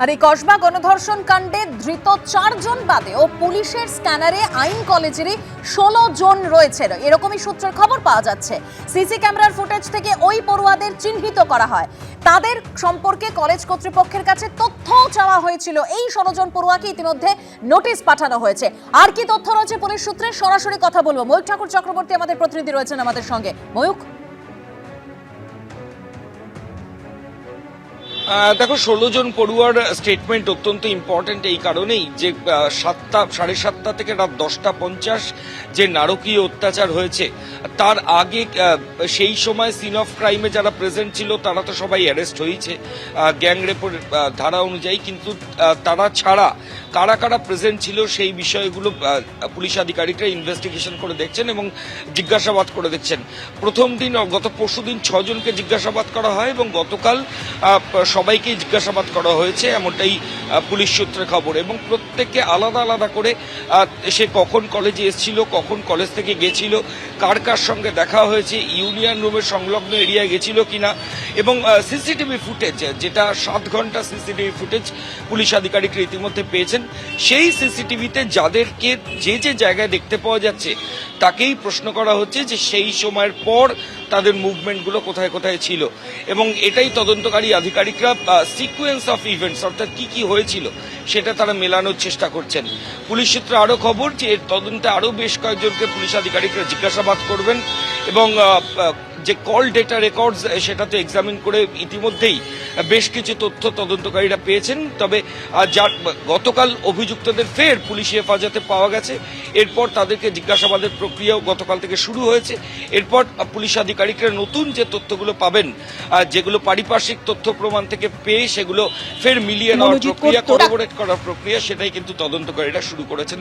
আর এই কসবা গণধর্ষণ কাণ্ডে ধৃত চারজন বাদেও পুলিশের স্ক্যানারে আইন কলেজেরই ষোলো জন রয়েছে। এরকমই সূত্রের খবর পাওয়া যাচ্ছে। সিসি ক্যামেরার ফুটেজ থেকে ওই পড়ুয়াদের চিহ্নিত করা হয়। তাদের সম্পর্কে কলেজ কর্তৃপক্ষের কাছে তথ্যও চাওয়া হয়েছিল। এই ষোলো জন পড়ুয়াকে ইতিমধ্যে নোটিশ পাঠানো হয়েছে। আর কি তথ্য রয়েছে পুলিশ সূত্রে? সরাসরি কথা বলব। ময়ূক ঠাকুর চক্রবর্তী আমাদের প্রতিনিধি রয়েছেন আমাদের সঙ্গে। ময়ূক দেখো, ষোলো জন পড়ুয়ার স্টেটমেন্ট অত্যন্ত ইম্পর্টেন্ট এই কারণেই যে সাতটা, সাড়ে সাতটা থেকে রাত দশটা পঞ্চাশ যে নারকীয় অত্যাচার হয়েছে, তার আগে সেই সময় সিন অফ ক্রাইমে যারা প্রেজেন্ট ছিল, তারা তো সবাই অ্যারেস্ট হয়েছে। গ্যাং রেপোর্ট ধারা অনুযায়ী, কিন্তু তারা ছাড়া কারা কারা প্রেজেন্ট ছিল সেই বিষয়গুলো পুলিশ আধিকারিকরা ইনভেস্টিগেশন করে দেখছেন এবং জিজ্ঞাসাবাদ করে দেখছেন। প্রথম দিন, গত পরশু দিন ছজনকে জিজ্ঞাসাবাদ করা হয় এবং গতকাল সবাইকে জিজ্ঞাসাবাদ করা হয়েছে এমনটাই পুলিশ সূত্রে খবর এবং প্রত্যেককে আলাদা আলাদা করে সে কখন কলেজে এসেছিল, কখন কলেজ থেকে গেছিল, কার কার সঙ্গে দেখা হয়েছে, ইউনিয়ন রুমের সংলগ্ন এরিয়ায় গেছিল কিনা এবং সিসিটিভি ফুটেজ যেটা সাত ঘণ্টা সিসিটিভি ফুটেজ পুলিশ আধিকারিকরা ইতিমধ্যে পেয়েছেন সেই সিসিটিভিতে যাদেরকে যে যে জায়গায় দেখতে পাওয়া যাচ্ছে, তাকেই প্রশ্ন করা হচ্ছে যে সেই সময়ের পর তাদের মুভমেন্টগুলো কোথায় কোথায় ছিল। এবং এটাই তদন্তকারী আধিকারিকরা সিকোয়েন্স অফ ইভেন্টস অর্থাৎ কি কি হয়েছিল, সেটা তারা মেলানোর চেষ্টা করছেন। পুলিশ সূত্রে আরও খবর যে এর তদন্তে আরও বেশ কয়েকজনকে পুলিশ আধিকারিকরা জিজ্ঞাসাবাদ করবেন এবং যে কল ডেটা রেকর্ডস সেটা তো এক্সামিন করে ইতিমধ্যেই বেশ কিছু তথ্য তদন্তকারীরা পেয়েছেন। তবে যার গতকাল অভিযুক্তদের ফের পুলিশি হেফাজতে পাওয়া গেছে। এরপর তাদেরকে জিজ্ঞাসাবাদের প্রক্রিয়াও গতকাল থেকে শুরু হয়েছে। এরপর পুলিশ আধিকারিকরা নতুন যে তথ্যগুলো পাবেন যেগুলো পারিপার্শ্বিক তথ্য প্রমাণ থেকে পেয়ে সেগুলো ফের মিলিয়ে নেওয়ার প্রক্রিয়া। করবোরেট করার প্রক্রিয়া সেটাই কিন্তু তদন্তকারীরা শুরু করেছেন।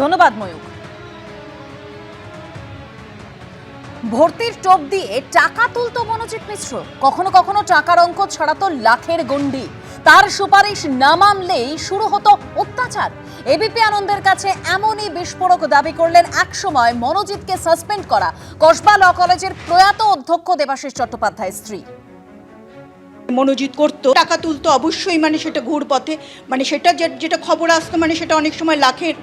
ধন্যবাদ ময়ূক ভর্তির টোপ দিয়ে টাকা তুলতো মনোজিৎ মিশ্র। কখনো কখনো টাকার অঙ্ক ছড়াতো লাখের গন্ডি তার সুপারিশ না মানলেই শুরু হতো অত্যাচার। এবিপি আনন্দের কাছে এমনই বিস্ফোরক দাবি করলেন একসময় মনোজিৎকে সাসপেন্ড করা কসবা ল কলেজের প্রয়াত অধ্যক্ষ দেবাশিস চট্টোপাধ্যায়ের স্ত্রী। মনোজিৎ করতো, টাকা তুলতো অবশ্যই মানে সেটা ঘুর পথে মানে সেটা যেটা খবর আসতো মানে সেটা অনেক সময় লাখের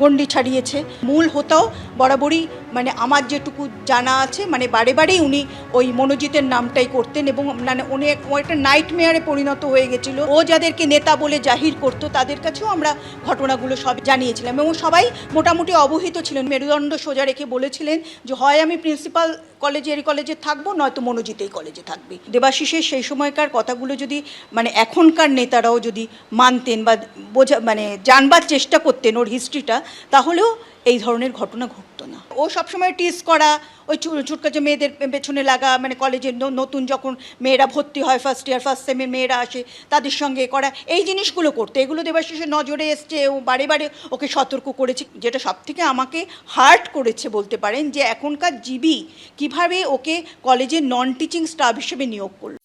গন্ডি ছাড়িয়েছে। মূল হতাও বরাবরই মানে আমার যেটুকু জানা আছে মানে বারে বারেই উনি ওই মনোজিতের নামটাই করতেন এবং মানে উনি একটা নাইট মেয়ারে পরিণত হয়ে গেছিল। ও যাদেরকে নেতা বলে জাহির করতো, তাদের কাছেও আমরা ঘটনাগুলো সব জানিয়েছিলাম এবং সবাই মোটামুটি অবহিত ছিলেন। মেরুদণ্ড সোজা রেখে বলেছিলেন যে, হয় আমি প্রিন্সিপাল কলেজে এই কলেজে থাকব, নয়তো মনোজিৎ এই কলেজে থাকবে। দেবাশিসের সেই সময়কার কথাগুলো যদি মানে এখনকার নেতারাও যদি মানতেন বা বোঝা মানে জানবার চেষ্টা করতেন ওর হিস্ট্রিটা তাহলেও এই ধরনের ঘটনা ঘটতো। ও সবসময় টিস করা, ওই ছুটকাছে মেয়েদের পেছনে লাগা মানে কলেজে নতুন যখন মেয়েরা ভর্তি হয় ফার্স্ট ইয়ার ফার্স্ট সেমের মেয়েরা আসে, তাদের সঙ্গে করা, এই জিনিসগুলো করতে। এগুলো দেবাশিসের নজরে এসছে, ও বারে বারে ওকে সতর্ক করেছে, যেটা সব থেকে আমাকে হার্ট করেছে বলতে পারেন, যে এখনকার জিবি কীভাবে ওকে কলেজের নন টিচিং স্টাফ হিসেবে নিয়োগ করল।